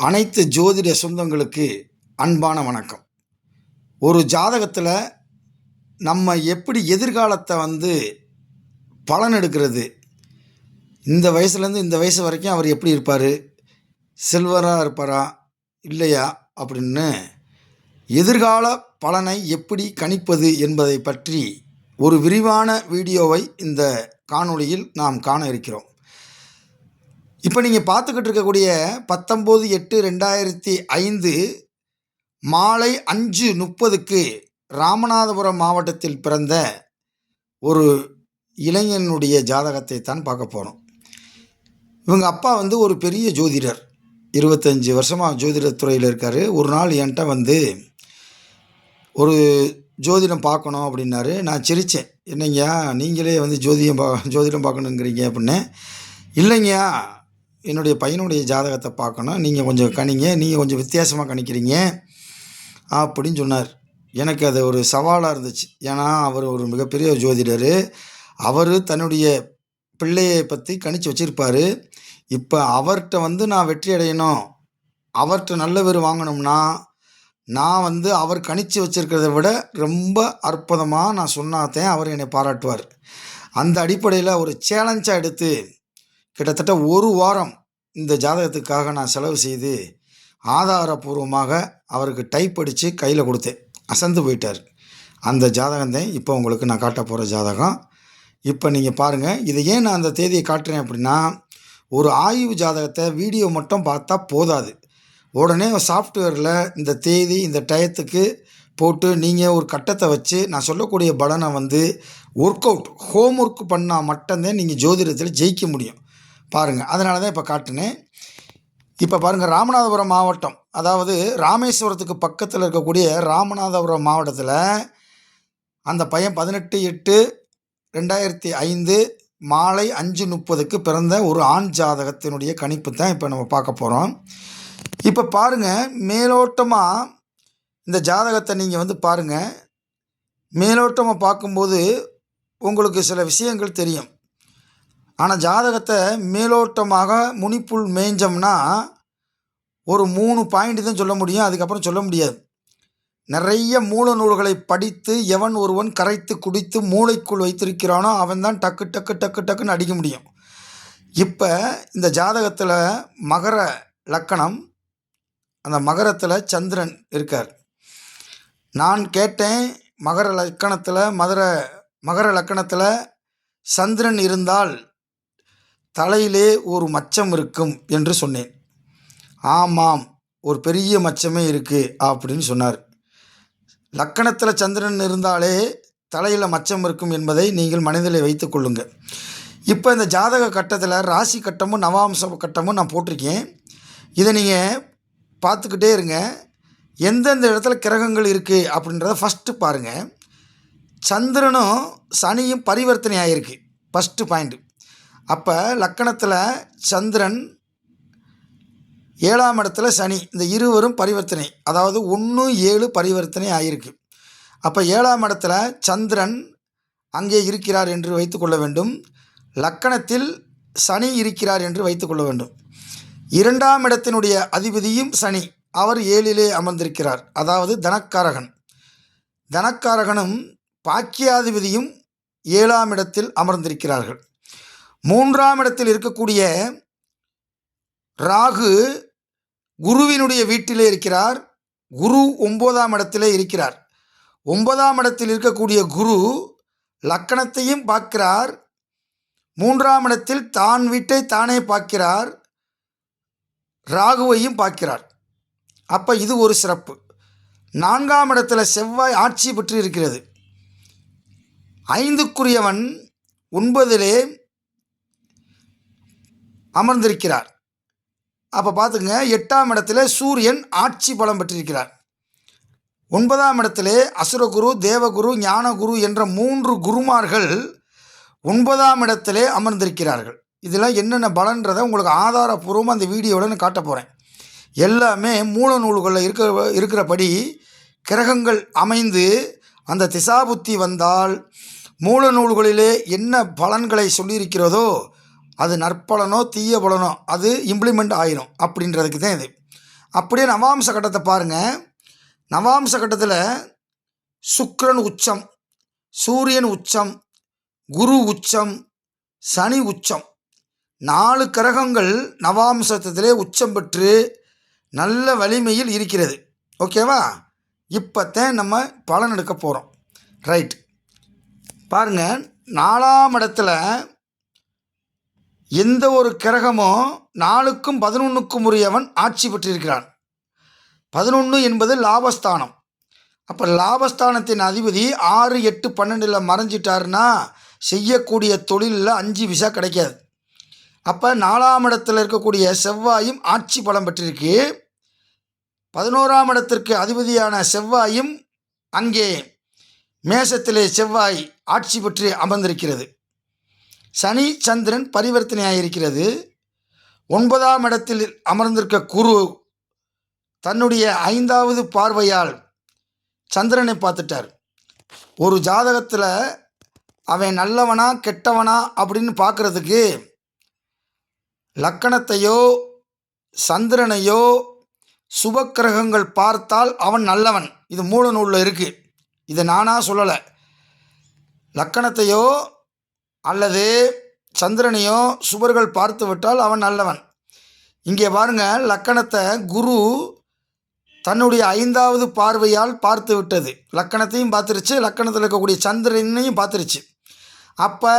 அனைத்து ஜோதிட சொந்தங்களுக்கு அன்பான வணக்கம். ஒரு ஜாதகத்தில் நம்ம எப்படி எதிர்காலத்தை வந்து பலன் எடுக்கிறது? இந்த வயசுலேருந்து இந்த வயசு வரைக்கும் அவர் எப்படி இருப்பார்? சில்வராக இருப்பாரா? இல்லையா? அப்படின்னு எதிர்கால பலனை எப்படி கணிப்பது என்பதை பற்றி ஒரு விரிவான வீடியோவை இந்த காணொளியில் நாம் காண இருக்கிறோம். இப்போ நீங்கள் பார்த்துக்கிட்டு இருக்கக்கூடிய பத்தொம்போது எட்டு ரெண்டாயிரத்தி ஐந்து மாலை அஞ்சு முப்பதுக்கு ராமநாதபுரம் மாவட்டத்தில் பிறந்த ஒரு இளைஞனுடைய ஜாதகத்தை தான் பார்க்க போகிறோம் இவங்க அப்பா வந்து ஒரு பெரிய ஜோதிடர். இருபத்தஞ்சி வருஷமாக ஜோதிடத் துறையில் இருக்கார். ஒரு நாள் என்கிட்ட வந்து ஒரு ஜோதிடம் பார்க்கணும் அப்படின்னாரு. நான் சிரித்தேன் என்னங்கய்யா நீங்களே வந்து ஜோதிடம் பா ஜோதிடம் பார்க்கணுங்கிறீங்க அப்படின்னு. இல்லைங்கய்யா என்னுடைய பையனுடைய ஜாதகத்தை பார்க்கணும். நீங்கள் கொஞ்சம் கணிங்க. நீங்கள் கொஞ்சம் வித்தியாசமாக கணிக்கிறீங்க. அப்படின்னு சொன்னார். எனக்கு அது ஒரு சவாலாக இருந்துச்சு. ஏன்னா அவர் ஒரு மிகப்பெரிய ஜோதிடர். அவர் தன்னுடைய பிள்ளையை பற்றி கணிச்சு வச்சுருப்பார். இப்போ அவர்கிட்ட வந்து நான் வெற்றி அடையணும். அவர்கிட்ட நல்ல பேர் வாங்கணும்னா நான் வந்து அவர் கணிச்சு வச்சிருக்கிறத விட ரொம்ப அற்புதமாக நான் சொன்னாதான் அவர் என்னை பாராட்டுவார். அந்த அடிப்படையில் ஒரு சேலஞ்சாக எடுத்து கிட்டத்தட்ட ஒரு வாரம் இந்த ஜாதகத்துக்காக நான் செலவு செய்து ஆதாரபூர்வமாக அவருக்கு டைப் அடித்து கையில் கொடுத்தேன். அசந்து போயிட்டார். அந்த ஜாதகம் தான் இப்போ உங்களுக்கு நான் காட்ட போகிற ஜாதகம். இப்போ நீங்கள் பாருங்கள் இதை ஏன் நான் அந்த தேதியை காட்டுறேன் அப்படின்னா ஒரு ஆய்வு ஜாதகத்தை வீடியோ மட்டும் பார்த்தா போதாது. உடனே சாஃப்ட்வேரில் இந்த தேதி இந்த டயத்துக்கு போட்டு நீங்கள் ஒரு கட்டத்தை வச்சு நான் சொல்லக்கூடிய பலனை வந்து ஒர்க் அவுட் ஹோம் ஒர்க் பண்ணால் மட்டும்தான் நீங்கள் ஜோதிடத்தில் ஜெயிக்க முடியும். பாருங்கள் அதனால தான் இப்போ காட்டினேன். இப்போ பாருங்கள் ராமநாதபுரம் மாவட்டம். அதாவது ராமேஸ்வரத்துக்கு பக்கத்தில் இருக்கக்கூடிய ராமநாதபுரம் மாவட்டத்தில் அந்த பையன் பதினெட்டு எட்டு ரெண்டாயிரத்தி ஐந்து மாலை அஞ்சு முப்பதுக்கு பிறந்த ஒரு ஆண் ஜாதகத்தினுடைய கணிப்பு தான் இப்போ நம்ம பார்க்க போகிறோம் இப்போ பாருங்கள் மேலோட்டமாக இந்த ஜாதகத்தை நீங்கள் வந்து பாருங்கள் மேலோட்டமாக பார்க்கும்போது உங்களுக்கு சில விஷயங்கள் தெரியும். ஆனால் ஜாதகத்தை மேலோட்டமாக முனிப்புள் மேய்ஞ்சோம்னா ஒரு மூணு பாயிண்ட் தான் சொல்ல முடியும். அதுக்கப்புறம் சொல்ல முடியாது. நிறைய மூல நூல்களை படித்து எவன் ஒருவன் கரைத்து குடித்து மூளைக்குள் வைத்திருக்கிறானோ அவன் தான் டக்கு டக்கு டக்கு டக்குன்னு அடிக்க முடியும். இப்போ இந்த ஜாதகத்தில் மகர லக்கணம் அந்த மகரத்தில் சந்திரன் இருக்கார். நான் கேட்டேன் மகர லக்கணத்தில் மதுர மகர லக்கணத்தில் சந்திரன் இருந்தால் தலையிலே ஒரு மச்சம் இருக்கும் என்று சொன்னேன். ஆமாம் ஒரு பெரிய மச்சமே இருக்குது அப்படின்னு சொன்னார். லக்கணத்தில் சந்திரன் இருந்தாலே தலையில் மச்சம் இருக்கும் என்பதை நீங்கள் மனதில் வைத்து கொள்ளுங்கள். இப்போ இந்த ஜாதக கட்டத்தில் ராசி கட்டமும் நவாம்ச கட்டமும் நான் போட்டிருக்கேன். இதை நீங்கள் பார்த்துக்கிட்டே இருங்க. எந்தெந்த இடத்துல கிரகங்கள் இருக்குது அப்படின்றத ஃபஸ்ட்டு பாருங்கள் சந்திரனும் சனியும் பரிவர்த்தனை ஆகிருக்கு ஃபஸ்ட்டு பாயிண்ட்டு அப்போ லக்கணத்தில் சந்திரன் ஏழாம் இடத்துல சனி இந்த இருவரும் பரிவர்த்தனை அதாவது ஒன்று ஏழு பரிவர்த்தனை ஆகியிருக்கு அப்போ ஏழாம் இடத்துல சந்திரன் அங்கே இருக்கிறார் என்று வைத்துக்கொள்ள வேண்டும். லக்கணத்தில் சனி இருக்கிறார் என்று வைத்துக்கொள்ள வேண்டும். இரண்டாம் இடத்தினுடைய அதிபதியும் சனி அவர் ஏழிலே அமர்ந்திருக்கிறார் அதாவது தனக்காரகன். தனக்காரகனும் பாக்கியாதிபதியும் ஏழாம் இடத்தில் அமர்ந்திருக்கிறார்கள். மூன்றாம் இடத்தில் இருக்கக்கூடிய ராகு குருவினுடைய வீட்டிலே இருக்கிறார். குரு ஒன்பதாம் இடத்திலே இருக்கிறார். ஒன்பதாம் இடத்தில் இருக்கக்கூடிய குரு லக்கணத்தையும் பார்க்கிறார். மூன்றாம் இடத்தில் தான் வீட்டை தானே பார்க்கிறார். ராகுவையும் பார்க்கிறார். அப்போ இது ஒரு சிறப்பு. நான்காம் இடத்துல செவ்வாய் ஆட்சி பெற்று இருக்கிறது ஐந்துக்குரியவன் ஒன்பதிலே அமர்ந்திருக்கிறார். அப்போ பார்த்துங்க எட்டாம் இடத்துல சூரியன் ஆட்சி பலம் பெற்றிருக்கிறார். ஒன்பதாம் இடத்திலே அசுரகுரு தேவகுரு ஞானகுரு என்ற மூன்று குருமார்கள் ஒன்பதாம் இடத்திலே அமர்ந்திருக்கிறார்கள். இதெல்லாம் என்னென்ன பலன்றதை உங்களுக்கு ஆதாரபூர்வமாக அந்த வீடியோவில் நான் காட்ட போகிறேன் எல்லாமே மூல நூல்களில் இருக்கிற இருக்கிறபடி கிரகங்கள் அமைந்து அந்த திசாபுத்தி வந்தால் மூல நூல்களிலே என்ன பலன்களை சொல்லியிருக்கிறதோ அது நற்பலனோ தீய பலனோ அது இம்ப்ளிமெண்ட் ஆயிரும். அப்படின்றதுக்கு தான் இது. அப்படியே நவாம்ச கட்டத்தை பாருங்கள் நவாம்ச கட்டத்தில் சுக்ரன் உச்சம் சூரியன் உச்சம் குரு உச்சம் சனி உச்சம். நாலு கிரகங்கள் நவாம்சத்திலே உச்சம் பெற்று நல்ல வலிமையில் இருக்கிறது. ஓகேவா? இப்போத்தான் நம்ம பலன் எடுக்க போகிறோம் ரைட். பாருங்க நாலாம் இடத்துல எந்த ஒரு கிரகமும் நாலுக்கும் பதினொன்றுக்கும் உரியவன் ஆட்சி பெற்றிருக்கிறான். பதினொன்று என்பது லாபஸ்தானம். அப்போ லாபஸ்தானத்தின் அதிபதி ஆறு எட்டு பன்னெண்டில் மறைஞ்சிட்டாருன்னா செய்யக்கூடிய தொழிலில் அஞ்சு விசா கிடைக்காது. அப்போ நாலாம் இடத்துல இருக்கக்கூடிய செவ்வாயும் ஆட்சி பலம் பெற்றிருக்கு. பதினோராம் இடத்திற்கு அதிபதியான செவ்வாயும் அங்கே மேசத்திலே செவ்வாய் ஆட்சி பெற்று அமர்ந்திருக்கிறது. சனி சந்திரன் பரிவர்த்தனையாக இருக்கிறது ஒன்பதாம் இடத்தில் அமர்ந்திருக்க குரு தன்னுடைய ஐந்தாவது பார்வையால் சந்திரனை பார்த்துட்டார். ஒரு ஜாதகத்தில் அவன் நல்லவனா கெட்டவனா அப்படின்னு பார்க்குறதுக்கு லக்கணத்தையோ சந்திரனையோ சுபக்கிரகங்கள் பார்த்தால் அவன் நல்லவன். இது மூல நூலில் இருக்குது இதை நானாக சொல்லலை. லக்கணத்தையோ அல்லது சந்திரனையோ சுபர்கள் பார்த்து விட்டால் அவன் நல்லவன். இங்கே பாருங்க லக்கணத்தை குரு தன்னுடைய ஐந்தாவது பார்வையால் பார்த்து விட்டது. லக்கணத்தையும் பார்த்துருச்சு லக்கணத்தில் இருக்கக்கூடிய சந்திரனையும் பார்த்துருச்சு. அப்போ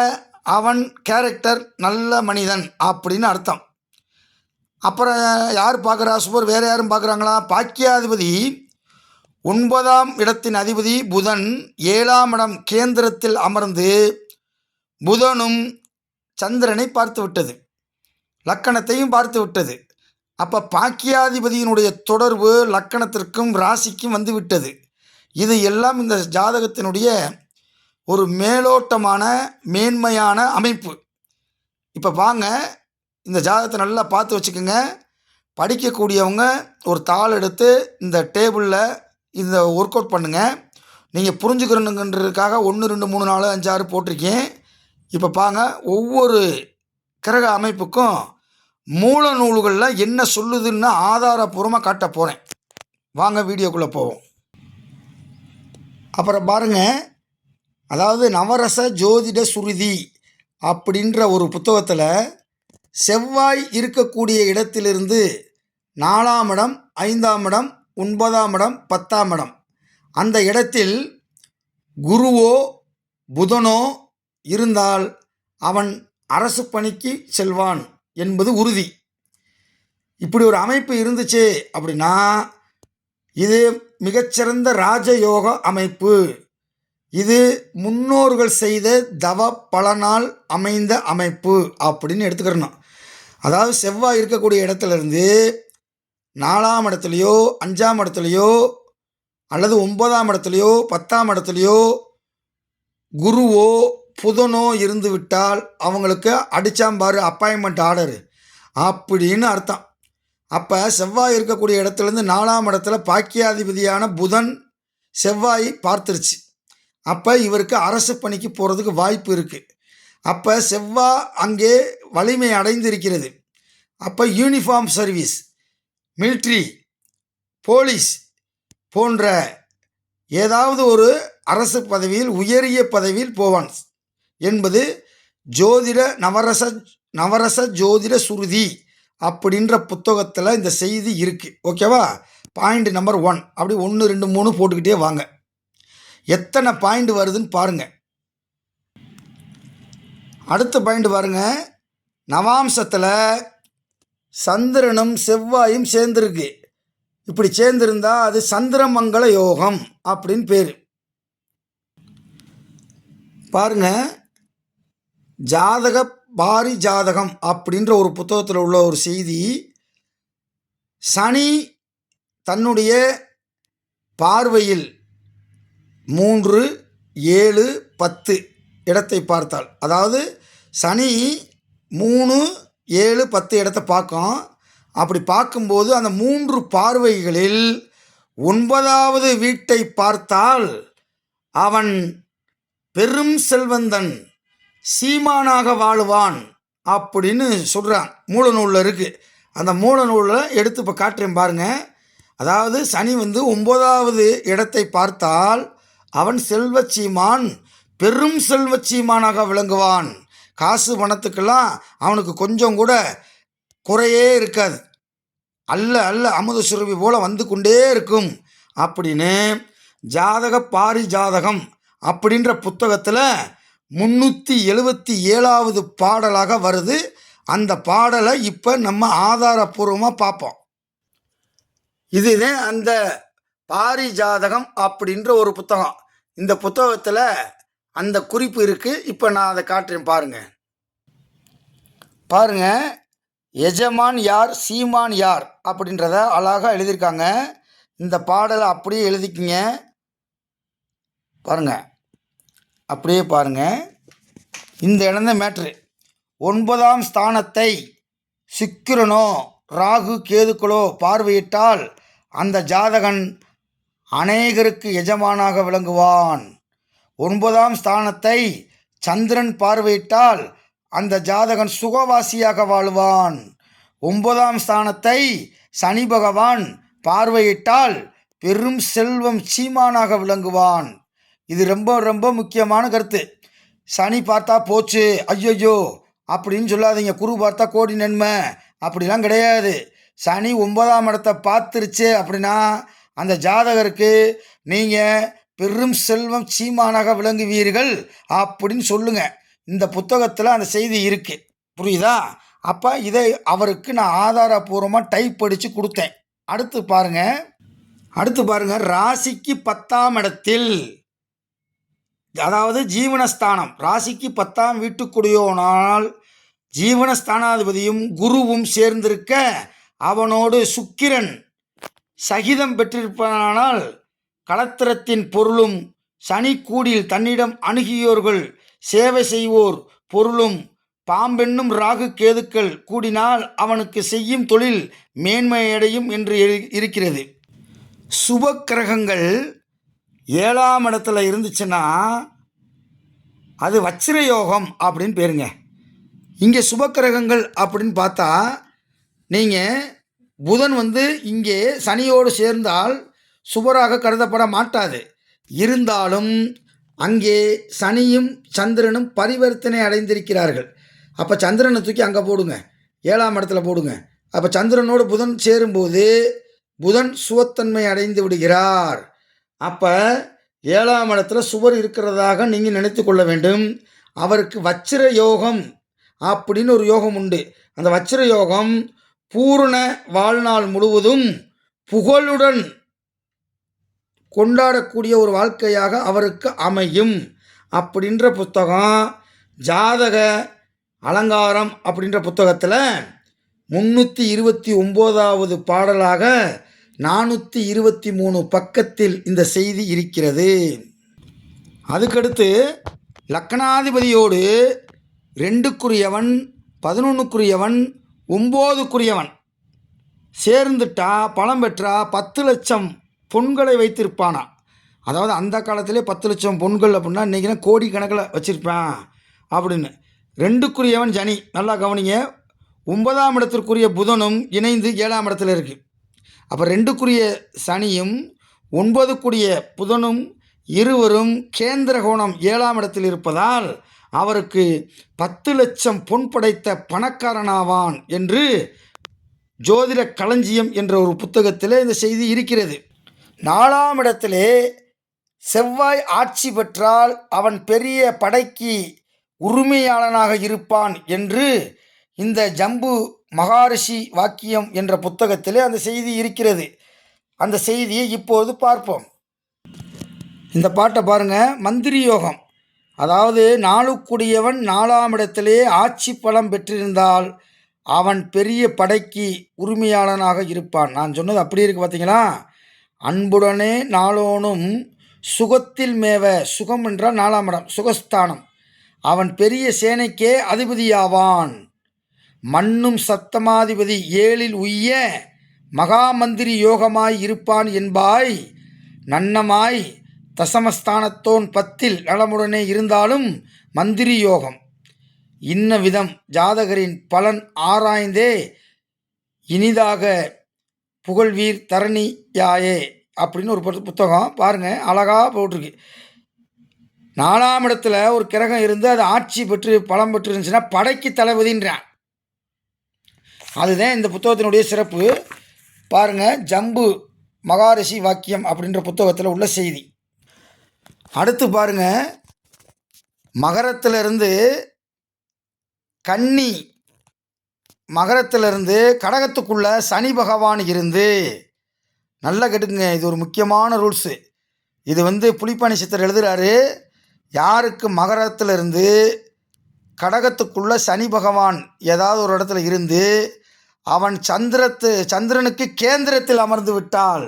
அவன் கேரக்டர் நல்ல மனிதன் அப்படின்னு அர்த்தம். அப்புறம் யார் பார்க்குறா? சுபர் வேறு யாரும் பார்க்குறாங்களா? பாக்கியாதிபதி ஒன்பதாம் இடத்தின் அதிபதி புதன் ஏழாம் இடம் கேந்திரத்தில் அமர்ந்து புதனும் சந்திரனை பார்த்து விட்டது லக்கணத்தையும் பார்த்து விட்டது அப்போ பாக்கியாதிபதியினுடைய தொடர்பு லக்கணத்திற்கும் ராசிக்கும் வந்து விட்டது இது எல்லாம் இந்த ஜாதகத்தினுடைய ஒரு மேலோட்டமான மேன்மையான அமைப்பு. இப்போ வாங்க இந்த ஜாதகத்தை நல்லா பார்த்து வச்சுக்கோங்க. படிக்கக்கூடியவங்க ஒரு தாள் எடுத்து இந்த டேபிளில் இந்த ஒர்க் அவுட் பண்ணுங்கள் நீங்கள் புரிஞ்சுக்கிறனுங்கன்றதுக்காக ஒன்று ரெண்டு மூணு நாலு அஞ்சு ஆறு போட்டிருக்கேன் இப்போ பாங்க ஒவ்வொரு கிரக அமைப்புக்கும் மூல நூல்களில் என்ன சொல்லுதுன்னு ஆதாரபூர்வமாக காட்ட போகிறேன் வாங்க வீடியோக்குள்ளே போவோம். அப்புறம் பாருங்கள் அதாவது நவரச ஜோதிட சுருதி அப்படின்ற ஒரு புத்தகத்தில் செவ்வாய் இருக்கக்கூடிய இடத்திலிருந்து நாலாம் இடம் ஐந்தாம் இடம் ஒன்பதாம் இடம் பத்தாம் இடம். அந்த இடத்தில் குருவோ புதனோ இருந்தால் அவன் அரசு பணிக்கு செல்வான் என்பது உறுதி. இப்படி ஒரு அமைப்பு இருந்துச்சு அப்படின்னா இது மிகச்சிறந்த ராஜயோக அமைப்பு. இது முன்னோர்கள் செய்த தவ பலனால் அமைந்த அமைப்பு அப்படின்னு எடுத்துக்கிறணும். அதாவது செவ்வாய் இருக்கக்கூடிய இடத்துலேருந்து நாலாம் இடத்துலையோ அஞ்சாம் இடத்துலையோ அல்லது ஒன்பதாம் இடத்துலையோ பத்தாம் இடத்துலையோ குருவோ புதனோ இருந்து விட்டால் அவங்களுக்கு அடிச்சாம்பாரு அப்பாயின்மெண்ட் ஆர்டரு அப்படின்னு அர்த்தம். அப்போ செவ்வாய் இருக்கக்கூடிய இடத்துலேருந்து நாலாம் இடத்துல பாக்கியாதிபதியான புதன் செவ்வாய் பார்த்துருச்சு. அப்போ இவருக்கு அரசு பணிக்கு போகிறதுக்கு வாய்ப்பு இருக்குது அப்போ செவ்வாய் அங்கே வலிமை அடைந்திருக்கிறது. அப்போ யூனிஃபார்ம் சர்வீஸ் மிலிட்ரி போலீஸ் போன்ற ஏதாவது ஒரு அரசு பதவியில் உயரிய பதவியில் போவான். என்பது ஜோதிட நவரச நவரச ஜோதிட சுருதி அப்படின்ற புத்தகத்தில் இந்த செய்தி இருக்குது ஓகேவா? பாயிண்ட் நம்பர் ஒன் அப்படி ஒன்று ரெண்டு மூணு போட்டுக்கிட்டே வாங்க. எத்தனை பாயிண்ட் வருதுன்னு பாருங்கள் அடுத்த பாயிண்ட் பாருங்க. நவாம்சத்தில் சந்திரனும் செவ்வாயும் சேர்ந்துருக்கு. இப்படி சேர்ந்துருந்தா அது சந்திரமங்கல யோகம் அப்படின்னு பேர். பாருங்க. ஜாதக பாரி ஜாதகம் அப்படின்ற ஒரு புத்தகத்தில் உள்ள ஒரு செய்தி சனி தன்னுடைய பார்வையில் மூன்று ஏழு பத்து இடத்தை பார்த்தால் அதாவது சனி மூணு ஏழு பத்து இடத்தை பார்க்கும். அப்படி பார்க்கும்போது அந்த மூன்று பார்வைகளில் ஒன்பதாவது வீட்டை பார்த்தால் அவன் பெரும் செல்வந்தன். சீமானாக வாழுவான் அப்படின்னு சொல்கிறான் மூல நூலில் இருக்குது அந்த மூல நூலில் எடுத்து இப்போ காட்டுறேன் பாருங்க. அதாவது சனி வந்து ஒம்போதாவது இடத்தை பார்த்தால் அவன் செல்வச்சீமான் பெரும் செல்வச்சீமானாக விளங்குவான். காசு பணத்துக்கெல்லாம் அவனுக்கு கொஞ்சம் கூட குறையே இருக்காது. அல்ல அல்ல அமுத சுரபி போல் வந்து கொண்டே இருக்கும். அப்படின்னு ஜாதக பாரிஜாதகம் அப்படின்ற புத்தகத்தில் முந்நூற்றி எழுபத்தி ஏழாவது பாடலாக வருது. அந்த பாடலை இப்போ நம்ம ஆதாரபூர்வமாக பார்ப்போம். இதுதான் அந்த பாரிஜாதகம் அப்படின்ற ஒரு புத்தகம். இந்த புத்தகத்தில் அந்த குறிப்பு இருக்குது இப்போ நான் அதை காட்டுறேன் பாருங்க. பாருங்க. எஜமான் யார் சீமான் யார்? அப்படின்றத அழகாக எழுதியிருக்காங்க. இந்த பாடலை அப்படியே எழுதிக்கிங்க. பாருங்கள் அப்படியே பாருங்க. இந்த இடம் தான் மேட்ரு. ஒன்பதாம் ஸ்தானத்தை சிக்கிரனோ ராகு கேதுக்களோ பார்வையிட்டால் அந்த ஜாதகன் அநேகருக்கு எஜமானாக விளங்குவான். ஒன்பதாம் ஸ்தானத்தை சந்திரன் பார்வையிட்டால் அந்த ஜாதகன் சுகவாசியாக வாழ்வான். ஒன்பதாம் ஸ்தானத்தை சனி பகவான் பார்வையிட்டால் பெரும் செல்வம் சீமானாக விளங்குவான். இது ரொம்ப ரொம்ப முக்கியமான கருத்து. சனி பார்த்தா போச்சு ஐயையோ அப்படின்னு சொல்லாதீங்க. குரு பார்த்தா கோடி நன்மை அப்படிலாம் கிடையாது. சனி ஒன்பதாம் இடத்தை பார்த்துருச்சு அப்படின்னா அந்த ஜாதகருக்கு நீங்கள் பெரும் செல்வம் சீமானாக விளங்குவீர்கள் அப்படின்னு சொல்லுங்கள் இந்த புத்தகத்தில் அந்த செய்தி இருக்குது புரியுதா? அப்போ இதை அவருக்கு நான் ஆதாரபூர்வமாக டைப் அடித்து கொடுத்தேன். அடுத்து பாருங்கள் அடுத்து பாருங்கள் ராசிக்கு பத்தாம் இடத்தில் அதாவது ஜீவனஸ்தானம். ராசிக்கு பத்தாம் வீட்டுக்குடியோனால் ஜீவனஸ்தானாதிபதியும் குருவும் சேர்ந்திருக்க அவனோடு சுக்கிரன் சகிதம் பெற்றிருப்பானால் களத்திரத்தின் பொருளும் சனி கூடில் தன்னிடம் அணுகியோர்கள் சேவை செய்வோர் பொருளும் பாம்பென்னும் ராகு கேதுக்கள் கூடினால் அவனுக்கு செய்யும் தொழில் மேன்மையடையும் என்று இரு- இருக்கிறது. சுபக்கிரகங்கள் ஏழாம் இடத்துல இருந்துச்சுன்னா அது வச்சிர யோகம் அப்படின்னு பேருங்க. இங்கே சுபக்கிரகங்கள் அப்படின்னு பார்த்தா நீங்கள் புதன் வந்து இங்கே சனியோடு சேர்ந்தால் சுபராக கருதப்பட மாட்டாது. இருந்தாலும் அங்கே சனியும் சந்திரனும் பரிவர்த்தனை அடைந்திருக்கிறார்கள். அப்போ சந்திரனை தூக்கி அங்கே போடுங்க. ஏழாம் இடத்துல போடுங்க. அப்போ சந்திரனோடு புதன் சேரும்போது புதன் சுவத்தன்மை அடைந்து விடுகிறார். அப்போ ஏழாம் இடத்துல சுவர் இருக்கிறதாக நீங்கள் நினைத்து கொள்ள வேண்டும். அவருக்கு வச்சிர யோகம் அப்படின்னு ஒரு யோகம் உண்டு. அந்த வச்சிர யோகம் பூரண வாழ்நாள் முழுவதும் புகழுடன் கொண்டாடக்கூடிய ஒரு வாழ்க்கையாக அவருக்கு அமையும். அப்படின்ற புத்தகம் ஜாதக அலங்காரம் அப்படின்ற புத்தகத்தில் முந்நூற்றி இருபத்தி ஒம்போதாவது பாடலாக நானூற்றி இருபத்தி மூணு பக்கத்தில் இந்த செய்தி இருக்கிறது. அதுக்கடுத்து லக்கணாதிபதியோடு ரெண்டுக்குரியவன் பதினொன்றுக்குரியவன் ஒம்போதுக்குரியவன் சேர்ந்துட்டா பணம் பெற்றா பத்து லட்சம் பொன்களை வைத்திருப்பானா? அதாவது அந்த காலத்திலே பத்து லட்சம் பொன்கள் அப்படின்னா இன்றைக்கினா கோடி கணக்கில் வச்சுருப்பான் அப்படின்னு. ரெண்டுக்குரியவன் சனி. நல்லா கவனிங்க. ஒன்பதாம் இடத்திற்குரிய புதனும் இணைந்து ஏழாம் இடத்துல இருக்குது அப்போ ரெண்டுக்குரிய சனியும் ஒன்பதுக்குரிய புதனும் இருவரும் கேந்திர கோணம் ஏழாம் இடத்தில் இருப்பதால் அவருக்கு பத்து லட்சம் பொன் படைத்த பணக்காரனாவான் என்று ஜோதிட களஞ்சியம் என்ற ஒரு புத்தகத்தில் இந்த செய்தி இருக்கிறது. நாலாம் இடத்திலே செவ்வாய் ஆட்சி பெற்றால் அவன் பெரிய படைக்கு உரிமையாளனாக இருப்பான் என்று இந்த ஜம்பு மகாரிஷி வாக்கியம் என்ற புத்தகத்திலே அந்த செய்தி இருக்கிறது. அந்த செய்தியை இப்போது பார்ப்போம். இந்த பாட்டை பாருங்க. மந்திரி யோகம். அதாவது நாளுக்குடியவன் நாலாம் இடத்திலே ஆட்சி பலம் பெற்றிருந்தால் அவன் பெரிய படைக்கு உரிமையாளனாக இருப்பான். நான் சொன்னது அப்படி இருக்கு பார்த்தீங்களா அன்புடனே நாளோனும் சுகத்தில் மேவ சுகம் என்றால் நாலாம் இடம் சுகஸ்தானம். அவன் பெரிய சேனைக்கே அதிபதியாவான். மண்ணும் சத்தமாதிபதி ஏழில் உய்ய மகாமந்திரி யோகமாய் இருப்பான் என்பாய் நன்னமாய் தசமஸ்தானத்தோன் பத்தில் நலமுடனே இருந்தாலும் மந்திரி யோகம். இன்ன விதம் ஜாதகரின் பலன் ஆராய்ந்தே இனிதாக புகழ்வீர் தரணி யாயே அப்படின்னு ஒரு புத்தகம் பாருங்கள் அழகாக போட்டிருக்கு. நாலாம் இடத்துல ஒரு கிரகம் இருந்து அது ஆட்சி பெற்று பலம் பெற்று இருந்துச்சுன்னா படைக்கு தளபதின்றான். அதுதான் இந்த புத்தகத்தினுடைய சிறப்பு. பாருங்க ஜம்பு மகாரிஷி வாக்கியம் அப்படின்ற புத்தகத்தில் உள்ள செய்தி. அடுத்து பாருங்க மகரத்திலிருந்து கன்னி மகரத்திலிருந்து கடகத்துக்குள்ள சனி பகவான் இருந்து நல்லா கேட்டுக்குங்க இது ஒரு முக்கியமான ரூல்ஸு. இது வந்து புலிப்பாணி சித்தர் எழுதுகிறாரு யாருக்கு மகரத்திலிருந்து கடகத்துக்குள்ள சனி பகவான் ஏதாவது ஒரு இடத்துல இருந்து அவன் சந்திரத்து சந்திரனுக்கு கேந்திரத்தில் அமர்ந்து விட்டால்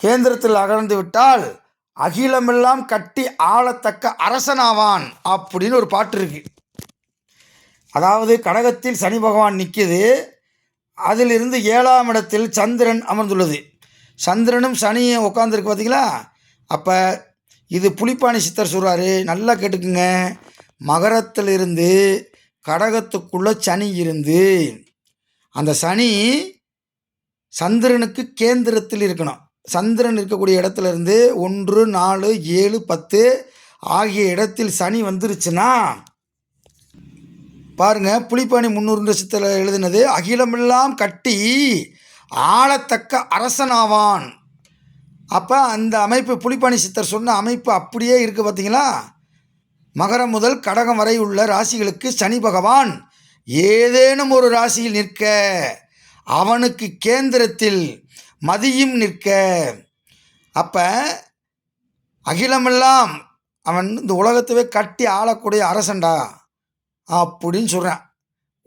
கேந்திரத்தில் அகர்ந்து விட்டால் அகிலமெல்லாம் கட்டி ஆளத்தக்க அரசனாவான் அப்படின்னு ஒரு பாட்டு இருக்கு. அதாவது கடகத்தில் சனி பகவான் நிற்கிது அதிலிருந்து ஏழாம் இடத்தில் சந்திரன் அமர்ந்துள்ளது. சந்திரனும் சனியும் உட்காந்துருக்கு பார்த்தீங்களா? அப்போ இது புலிப்பாணி சித்தர் சொல்கிறாரு நல்லா கேட்டுக்குங்க. மகரத்திலிருந்து கடகத்துக்குள்ளே சனி இருந்து அந்த சனி சந்திரனுக்கு கேந்திரத்தில் இருக்கணும். சந்திரன் இருக்கக்கூடிய இடத்துல இருந்து ஒன்று நாலு ஏழு பத்து ஆகிய இடத்தில் சனி வந்துருச்சுன்னா பாருங்க புலிப்பாணி முன்னூறு லட்சத்தில் எழுதினது அகிலமெல்லாம் கட்டி ஆளத்தக்க அரசனாவான். அப்போ அந்த அமைப்பு புலிப்பாணி சித்தர் சொன்ன அமைப்பு அப்படியே இருக்குது பார்த்தீங்களா மகரம் முதல் கடகம் வரை உள்ள ராசிகளுக்கு சனி பகவான் ஏதேனும் ஒரு ராசியில் நிற்க அவனுக்கு கேந்திரத்தில் மதியும் நிற்க. அப்போ அகிலமெல்லாம் அவன் இந்த உலகத்தவே கட்டி ஆளக்கூடிய அரசன்டா அப்படின்னு சொல்கிறான்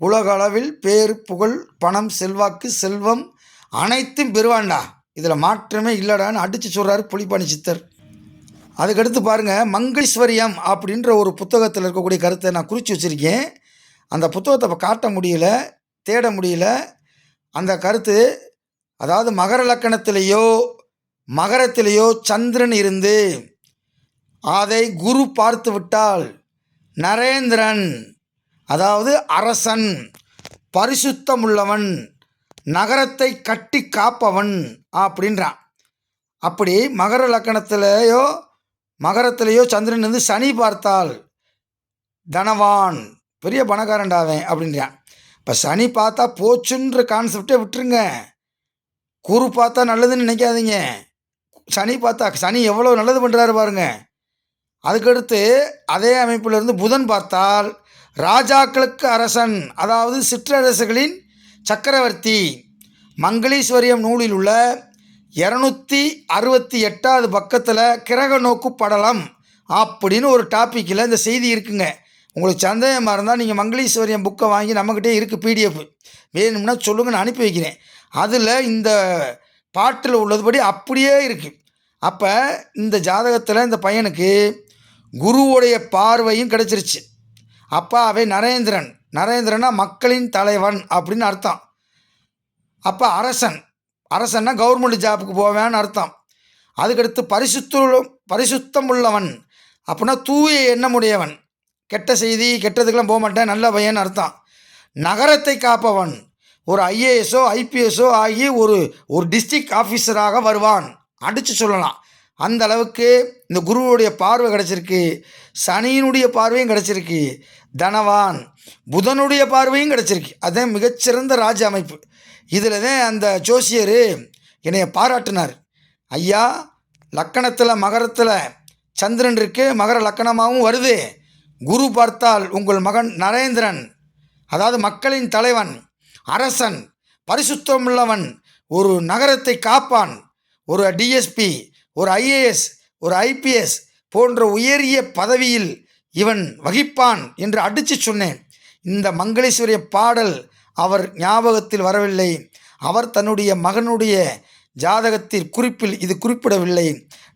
உலக அளவில் பேர் புகழ் பணம் செல்வாக்கு செல்வம் அனைத்தும் பெறுவான்டா. இதில் மாற்றமே இல்லைடான்னு அடித்து சொல்கிறாரு புலிப்பாணி சித்தர். அதுக்கடுத்து பாருங்கள் மங்களீஸ்வரியம் அப்படின்ற ஒரு புத்தகத்தில் இருக்கக்கூடிய கருத்தை நான் குறித்து வச்சுருக்கேன். அந்த புத்தகத்தை இப்போ காட்ட முடியல தேட முடியல. அந்த கருத்து அதாவது மகர லக்கணத்திலேயோ மகரத்திலேயோ சந்திரன் இருந்து அதை குரு பார்த்து விட்டால் நரேந்திரன் அதாவது அரசன் பரிசுத்தமுள்ளவன் நகரத்தை கட்டி காப்பவன் அப்படின்றான். அப்படி மகர லக்கணத்திலேயோ மகரத்திலேயோ சந்திரன் இருந்து சனி பார்த்தால் தனவான் பெரிய பணக்காரண்டாவேன் அப்படின்றான். இப்போ சனி பார்த்தா போச்சுன்ற கான்செப்டே விட்டுருங்க. குரு பார்த்தா நல்லதுன்னு நினைக்காதீங்க. சனி பார்த்தா சனி எவ்வளோ நல்லது பண்ணுறாரு பாருங்க. அதுக்கடுத்து அதே அமைப்பில் இருந்து புதன் பார்த்தால் ராஜாக்களுக்கு அரசன் அதாவது சிற்றரசுகளின் சக்கரவர்த்தி மங்களீஸ்வரியம் நூலில் உள்ள இரநூத்தி அறுபத்தி எட்டாவது பக்கத்தில் கிரக நோக்கு படலம் அப்படின்னு ஒரு டாப்பிக்கில் இந்த செய்தி இருக்குங்க. உங்களுக்கு சந்தேகமாக இருந்தால் நீங்கள் மங்களீஸ்வரியம் புக்கை வாங்கி நம்மக்கிட்டே இருக்குது பிடிஎஃப் வேணும்னா சொல்லுங்கள் நான் அனுப்பி வைக்கிறேன். அதில் இந்த பாட்டில் உள்ளதுபடி அப்படியே இருக்குது அப்போ இந்த ஜாதகத்தில் இந்த பையனுக்கு குருவுடைய பார்வையும் கிடைச்சிருச்சு. அப்பாவே நரேந்திரன். நரேந்திரனா மக்களின் தலைவன் அப்படின்னு அர்த்தம். அப்போ அரசன். அரசன்னா கவர்மெண்ட் ஜாப்புக்கு போவேன்னு அர்த்தம். அதுக்கடுத்து பரிசுத்த பரிசுத்தம் உள்ளவன் அப்படின்னா தூய எண்ணமுடையவன். கெட்ட செய்தி கெட்டதுக்கெல்லாம் போக மாட்டேன் நல்ல பையன் அர்த்தம். நகரத்தை காப்பவன். ஒரு ஐஏஎஸோ ஐபிஎஸோ ஆகி ஒரு ஒரு டிஸ்ட்ரிக்ட் ஆஃபீஸராக வருவான். அடித்து சொல்லலாம். அந்த அளவுக்கு இந்த குருவுடைய பார்வை கிடச்சிருக்கு சனியினுடைய பார்வையும் கிடச்சிருக்கு தனவான் புதனுடைய பார்வையும் கிடச்சிருக்கு. அதான் மிகச்சிறந்த ராஜ அமைப்பு. இதில் தான் அந்த ஜோசியர் என்னைய பாராட்டினார். ஐயா லக்கணத்தில் மகரத்தில் சந்திரன் இருக்கு மகர லக்கணமாகவும் வருது. குரு பார்த்தால் உங்கள் மகன் நரேந்திரன் அதாவது மக்களின் தலைவன் அரசன் பரிசுத்தமுள்ளவன் ஒரு நகரத்தை காப்பான் ஒரு டிஎஸ்பி ஒரு ஐஏஎஸ் ஒரு ஐபிஎஸ் போன்ற உயரிய பதவியில் இவன் வகிப்பான் என்று அடித்து சொன்னேன். இந்த மங்களேஸ்வரிய பாடல் அவர் ஞாபகத்தில் வரவில்லை. அவர் தன்னுடைய மகனுடைய ஜாதகத்தில் குறிப்பில் இது குறிப்பிடவில்லை.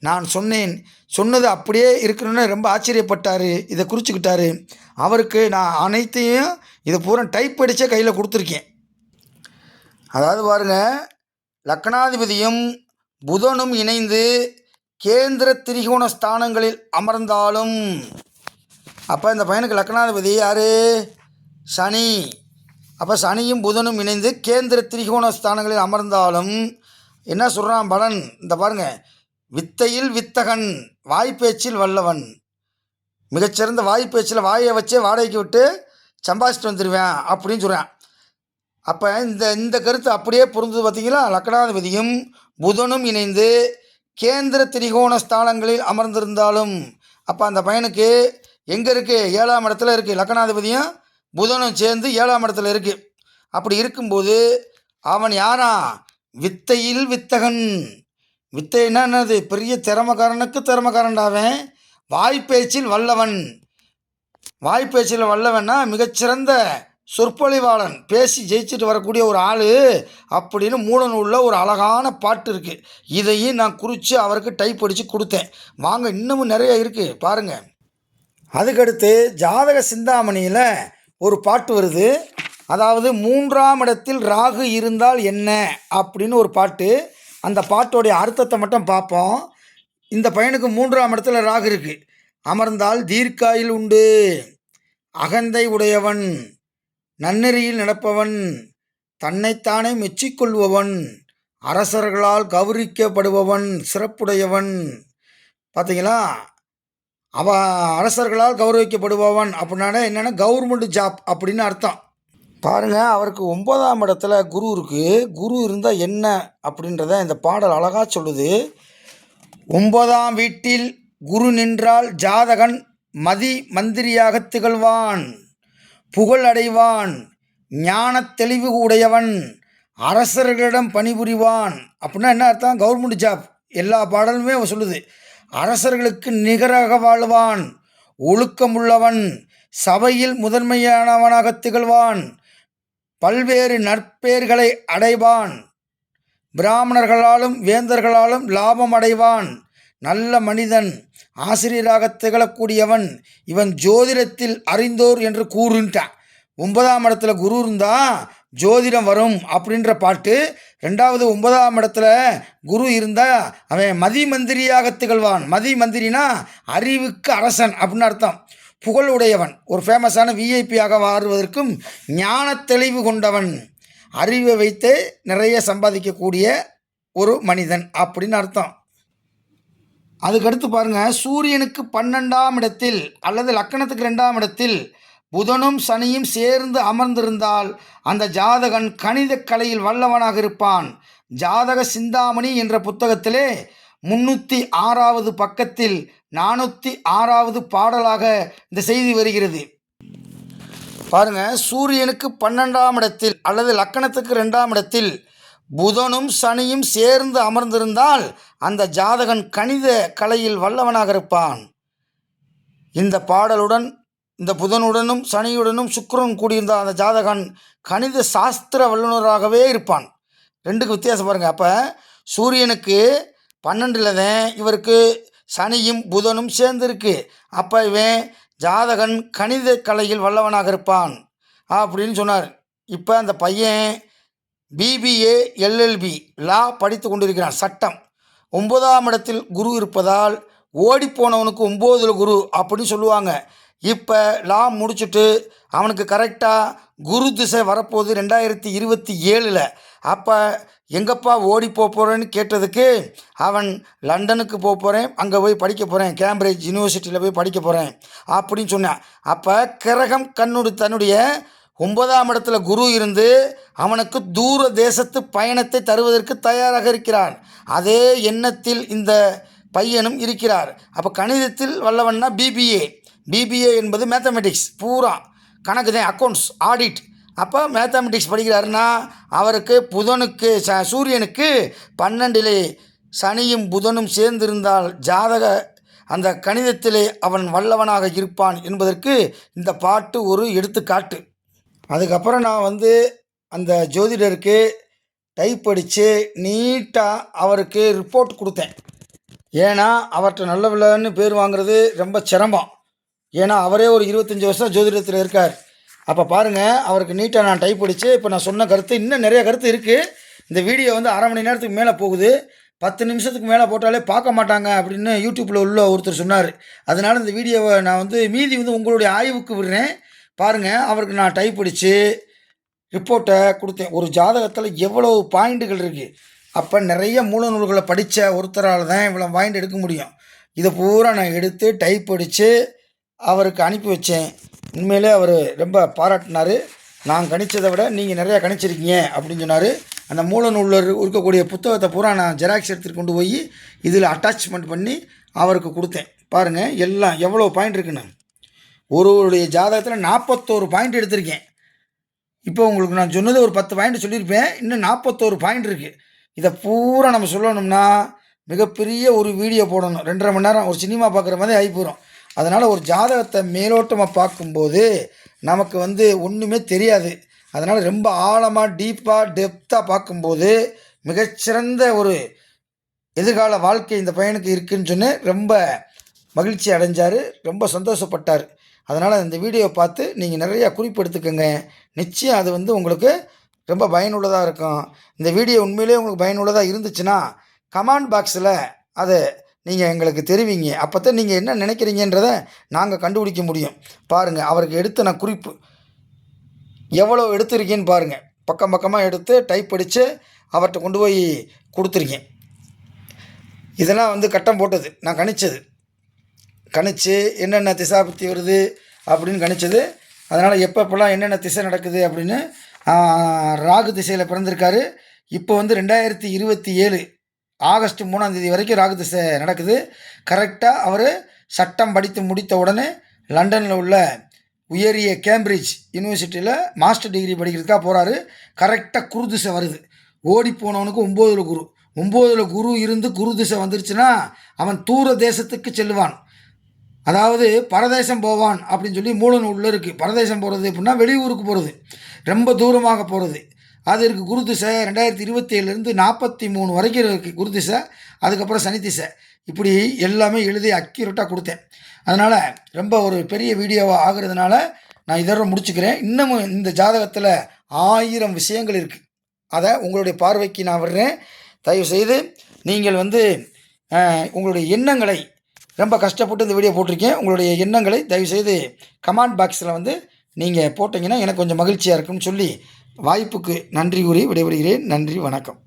நான் சொன்னேன் சொன்னது அப்படியே இருக்கணும்னு ரொம்ப ஆச்சரியப்பட்டார் இதை குறிச்சுக்கிட்டாரு. அவருக்கு நான் அனைத்தையும் இதை பூரா டைப் அடித்தே கையில் கொடுத்துருக்கேன். அதாவது பாருங்க லக்னாதிபதியும் புதனும் இணைந்து கேந்திர திரிகோண ஸ்தானங்களில் அமர்ந்தாலும். அப்போ இந்த பையனுக்கு லக்னாதிபதி யார்? சனி. அப்போ சனியும் புதனும் இணைந்து கேந்திர திரிகோண ஸ்தானங்களில் அமர்ந்தாலும் என்ன சொல்கிறான் பலன்? இந்த பாருங்க. வித்தையில் வித்தகன் வாய்ப்பேச்சில் வல்லவன். மிகச்சிறந்த வாய்ப்பேச்சில் வாயை வச்சே வாடகைக்கு விட்டு சம்பாதிச்சிட்டு வந்துடுவேன் அப்படின்னு சொல்கிறான் அப்போ இந்த இந்த கருத்து அப்படியே புரிஞ்சது பார்த்திங்களா லக்னாதிபதியும் புதனும் இணைந்து கேந்திர திரிகோண ஸ்தானங்களில் அமர்ந்திருந்தாலும் அப்போ அந்த பையனுக்கு எங்கே இருக்குது ஏழாம் இடத்துல இருக்குது லக்கணாதிபதியும் புதனும் சேர்ந்து ஏழாம் இடத்துல இருக்குது அப்படி இருக்கும்போது அவன் யாரா? வித்தையில் வித்தகன். வித்தை என்னது? பெரிய திறமக்காரனுக்கு திறமக்காரன்டாவன் வாய்ப்பேச்சில் வல்லவன். வாய்ப்பேச்சில் வல்லவன்னா மிகச்சிறந்த சொற்பொழிவாளன் பேசி ஜெயிச்சுட்டு வரக்கூடிய ஒரு ஆள் அப்படின்னு மூலநூலில் ஒரு அழகான பாட்டு இருக்குது இதையும் நான் குறித்து அவருக்கு டைப் அடித்து கொடுத்தேன். வாங்க இன்னமும் நிறைய இருக்குது பாருங்கள் அதுக்கடுத்து ஜாதக சிந்தாமணியில் ஒரு பாட்டு வருது. அதாவது மூன்றாம் இடத்தில் ராகு இருந்தால் என்ன? அப்படின்னு ஒரு பாட்டு. அந்த பாட்டோடைய அர்த்தத்தை மட்டும் பார்ப்போம். இந்த பையனுக்கு மூன்றாம் இடத்துல ராகு இருக்குது அமர்ந்தால் தீர்க்காயில் உண்டு. அகந்தை உடையவன். நன்னெறியில் நடப்பவன் தன்னைத்தானே மெச்சிக்கொள்பவன் அரசர்களால் கௌரிக்கப்படுபவன் சிறப்புடையவன். பார்த்தீங்களா அவ அரசர்களால் கௌரவிக்கப்படுபவன் அப்படின்னா என்னென்னா கவர்மெண்ட் ஜாப் அப்படின்னு அர்த்தம். பாருங்கள் அவருக்கு ஒன்பதாம் இடத்துல குரு இருக்குது குரு இருந்தால் என்ன அப்படின்றத இந்த பாடல் அழகாக சொல்லுது. ஒன்பதாம் வீட்டில் குரு நின்றால் ஜாதகன் மதி மந்திரியாக திகழ்வான். புகழ் அடைவான் ஞானத் தெளிவு உடையவன் அரசர்களிடம் பணிபுரிவான். அப்படின்னா என்ன அர்த்தம்? கவர்மெண்ட் ஜாப் எல்லா பாடலுமே அவன் சொல்லுது. அரசர்களுக்கு நிகராக வாழ்வான் ஒழுக்கமுள்ளவன் சபையில் முதன்மையானவனாக திகழ்வான் பல்வேறு நற்பெயர்களை அடைவான். பிராமணர்களாலும் வேந்தர்களாலும் லாபம் அடைவான். நல்ல மனிதன் ஆசிரியராக திகழக்கூடியவன் இவன் ஜோதிடத்தில் அறிந்தோர் என்று கூறுன்ட்டான். ஒன்பதாம் இடத்துல குரு இருந்தா ஜோதிடம் வரும் அப்படின்ற பாட்டு. ரெண்டாவது ஒன்பதாம் இடத்துல குரு இருந்தால் அவன் மதி மந்திரியாக திகழ்வான். மதி மந்திரினா அறிவுக்கு அரசன் அப்படின்னு அர்த்தம். புகழ் உடையவன் ஒரு ஃபேமஸான விஐபியாக மாறுவதற்கும் ஞான தெளிவு கொண்டவன். அறிவை வைத்து நிறைய சம்பாதிக்கக்கூடிய ஒரு மனிதன் அப்படின்னு அர்த்தம். அதுக்கடுத்து பாருங்கள் சூரியனுக்கு பன்னெண்டாம் இடத்தில் அல்லது லக்கணத்துக்கு ரெண்டாம் இடத்தில் புதனும் சனியும் சேர்ந்து அமர்ந்திருந்தால் அந்த ஜாதகன் கணித கலையில் வல்லவனாக இருப்பான். ஜாதக சிந்தாமணி என்ற புத்தகத்திலே முன்னூற்றி ஆறாவது பக்கத்தில் நானூற்றி ஆறாவது பாடலாக இந்த செய்தி வருகிறது. பாருங்க சூரியனுக்கு பன்னெண்டாம் இடத்தில் அல்லது லக்கணத்துக்கு ரெண்டாம் இடத்தில் புதனும் சனியும் சேர்ந்து அமர்ந்திருந்தால் அந்த ஜாதகன் கணித கலையில் வல்லவனாக இருப்பான். இந்த பாடலுடன் இந்த புதனுடனும் சனியுடனும் சுக்கிரன் கூடியிருந்தால் அந்த ஜாதகன் கணித சாஸ்திர வல்லுநராகவே இருப்பான். ரெண்டுக்கு வித்தியாசம் பாருங்கள் அப்போ சூரியனுக்கு பன்னெண்டில் தான் இவருக்கு சனியும் புதனும் சேர்ந்துருக்கு. அப்போ இவன் ஜாதகன் கணித கலையில் வல்லவனாக இருப்பான். அப்படின்னு சொன்னார். இப்போ அந்த பையன் பிபிஏ எல்எல்பி லா படித்து கொண்டிருக்கிறான். சட்டம். ஒன்பதாம் இடத்தில் குரு இருப்பதால் ஓடிப்போனவனுக்கு ஒம்போதில் குரு அப்படின்னு சொல்லுவாங்க. இப்போ லா முடிச்சுட்டு அவனுக்கு கரெக்டாக குரு திசை வரப்போகுது ரெண்டாயிரத்தி இருபத்தி ஏழில். அப்போ எங்கப்பா ஓடி போக போகிறேன்னு கேட்டதுக்கு அவன் லண்டனுக்கு போக போகிறேன் அங்கே போய் படிக்க போகிறேன் கேம்பிரிட்ஜ் யூனிவர்சிட்டியில் போய் படிக்க போகிறேன் அப்படின்னு சொன்னான். அப்போ கிரகம் கண்ணுடு தன்னுடைய ஒன்பதாம் இடத்துல குரு இருந்து அவனுக்கு தூர தேசத்து பயணத்தை தருவதற்கு தயாராக இருக்கிறான். அதே எண்ணத்தில் இந்த பையனும் இருக்கிறார். அப்போ கணிதத்தில் வல்லவன்னா பிபிஏ பிபிஏ என்பது மேத்தமெட்டிக்ஸ் பூரா. கணக்கு தான் அக்கௌண்ட்ஸ் ஆடிட் அப்போ மேத்தமெட்டிக்ஸ் படிக்கிறாருன்னா அவருக்கு புதனுக்கு ச சூரியனுக்கு பன்னெண்டிலே சனியும் புதனும் சேர்ந்திருந்தால் ஜாதக அந்த கணிதத்திலே அவன் வல்லவனாக இருப்பான் என்பதற்கு இந்த பாட்டு ஒரு எடுத்துக்காட்டு. அதுக்கப்புறம் நான் வந்து அந்த ஜோதிடருக்கு டைப் அடித்து நீட்டாக அவருக்கு ரிப்போர்ட் கொடுத்தேன். ஏன்னா அவர்கிட்ட நல்ல வில்லன்னு பேர் வாங்குறது ரொம்ப சிரமம். ஏன்னா அவரே ஒரு இருபத்தஞ்சி வருஷம் ஜோதிடத்தில் இருக்கார். அப்போ பாருங்கள் அவருக்கு நீட்டாக நான் டைப் அடித்து இப்போ நான் சொன்ன கருத்து இன்னும் நிறைய கருத்து இருக்குது இந்த வீடியோ வந்து அரை மணி நேரத்துக்கு மேலே போகுது. பத்து நிமிஷத்துக்கு மேலே போட்டாலே பார்க்க மாட்டாங்க அப்படின்னு யூடியூப்பில் உள்ள ஒருத்தர் சொன்னார். அதனால் இந்த வீடியோவை நான் வந்து மீதி வந்து உங்களுடைய ஆய்வுக்கு விடுறேன். பாருங்கள் அவருக்கு நான் டைப் அடித்து ரிப்போர்ட்டை கொடுத்தேன். ஒரு ஜாதகத்தில் எவ்வளவு பாயிண்ட்டுகள் இருக்குது அப்போ நிறைய மூல நூல்களை படித்த ஒருத்தரால் தான் இவ்வளோ பாயிண்ட் எடுக்க முடியும். இதை பூரா நான் எடுத்து டைப் அடித்து அவருக்கு அனுப்பி வச்சேன். உண்மையிலே அவர் ரொம்ப பாராட்டினார். நான் கணிச்சதை விட நீங்கள் நிறையா கணிச்சிருக்கீங்க அப்படின்னு சொன்னார். அந்த மூல நூலில் இருக்கக்கூடிய புத்தகத்தை பூரா நான் ஜெராக்ஸ் எடுத்துகிட்டு கொண்டு போய் இதில் அட்டாச்மெண்ட் பண்ணி அவருக்கு கொடுத்தேன். பாருங்கள் எல்லாம் எவ்வளோ பாயிண்ட் இருக்குன்னு. ஒருவருடைய ஜாதகத்தில் நாற்பத்தோரு பாயிண்ட் எடுத்திருக்கேன். இப்போ உங்களுக்கு நான் சொன்னது ஒரு பத்து பாயிண்ட் சொல்லியிருப்பேன். இன்னும் நாற்பத்தோரு பாயிண்ட் இருக்குது இதை பூரா நம்ம சொல்லணும்னா மிகப்பெரிய ஒரு வீடியோ போடணும். ரெண்டரை மணி நேரம் ஒரு சினிமா பார்க்குற மாதிரி ஆகி போகிறோம் அதனால் ஒரு ஜாதகத்தை மேலோட்டமாக பார்க்கும்போது நமக்கு வந்து ஒன்றுமே தெரியாது. அதனால் ரொம்ப ஆழமாக டீப்பாக டெப்த்தாக பார்க்கும்போது மிகச்சிறந்த ஒரு எதிர்கால வாழ்க்கை இந்த பையனுக்கு இருக்குன்னு சொன்னு ரொம்ப மகிழ்ச்சி அடைஞ்சார். ரொம்ப சந்தோஷப்பட்டார். அதனால் இந்த வீடியோவை பார்த்து நீங்கள் நிறையா குறிப்பெடுத்துக்கோங்க. நிச்சயம் அது வந்து உங்களுக்கு ரொம்ப பயனுள்ளதாக இருக்கும். இந்த வீடியோ உண்மையிலேயே உங்களுக்கு பயனுள்ளதாக இருந்துச்சுன்னா கமெண்ட் பாக்ஸில் அதை நீங்கள் எங்களுக்கு தெரிவிங்க. அப்போ தான் நீங்கள் என்ன நினைக்கிறீங்கன்றதை நாங்கள் கண்டுபிடிக்க முடியும். பாருங்கள் அவருக்கு எடுத்த நான் குறிப்பு எவ்வளோ எடுத்திருக்கேன்னு பாருங்கள் பக்கம் பக்கமாக எடுத்து டைப் அடித்து அவர்கிட்ட கொண்டு போய் கொடுத்துருக்கேன். இதெல்லாம் வந்து கட்டம் போட்டது. நான் கணிச்சது. கணிச்சு என்னென்ன திசா பற்றி வருது அப்படின்னு கணிச்சது. அதனால் எப்பப்பெல்லாம் என்னென்ன திசை நடக்குது அப்படின்னு ராகு திசையில் பிறந்திருக்காரு. இப்போ வந்து ரெண்டாயிரத்தி இருபத்தி ஏழு ஆகஸ்ட் மூணாம் தேதி வரைக்கும் ராகு திசை நடக்குது. கரெக்டாக அவர் சட்டம் படித்து முடித்த உடனே லண்டனில் உள்ள உயரிய கேம்பிரிட்ஜ் யூனிவர்சிட்டியில் மாஸ்டர் டிகிரி படிக்கிறதுக்காக போகிறாரு கரெக்டாக குரு திசை வருது. ஓடி போனவனுக்கு ஒம்போதில் குரு. ஒம்போதில் குரு இருந்து குரு திசை வந்துருச்சுன்னா அவன் தூர தேசத்துக்கு செல்லுவான். அதாவது பரதேசம் போவான் அப்படின்னு சொல்லி மூலன் உள்ளே இருக்குது பரதேசம் போகிறது அப்படின்னா வெளியூருக்கு போகிறது ரொம்ப தூரமாக போகிறது அது இருக்குது குரு திசை ரெண்டாயிரத்தி இருபத்தி ஏழுலேருந்து நாற்பத்தி மூணு வரைக்கும் இருக்குது குரு திசை. அதுக்கப்புறம் சனி திசை. இப்படி எல்லாமே எழுதி அக்யூரேட்டாக கொடுத்தேன். அதனால் ரொம்ப ஒரு பெரிய வீடியோவாக ஆகுறதுனால நான் இதோட முடிச்சுக்கிறேன். இன்னமும் இந்த ஜாதகத்தில் ஆயிரம் விஷயங்கள் இருக்குது அதை உங்களுடைய பார்வைக்கு நான் வர்றேன் தயவுசெய்து நீங்கள் வந்து உங்களுடைய எண்ணங்களை ரொம்ப கஷ்டப்பட்டு இந்த வீடியோ போட்டிருக்கேன். உங்களுடைய எண்ணங்களை தயவுசெய்து கமெண்ட் பாக்ஸில் வந்து நீங்கள் போட்டிங்கன்னா எனக்கு கொஞ்சம் மகிழ்ச்சியாக இருக்கும்னு சொல்லி வாய்ப்புக்கு நன்றி கூறி விடைபெறுகிறேன். நன்றி வணக்கம்.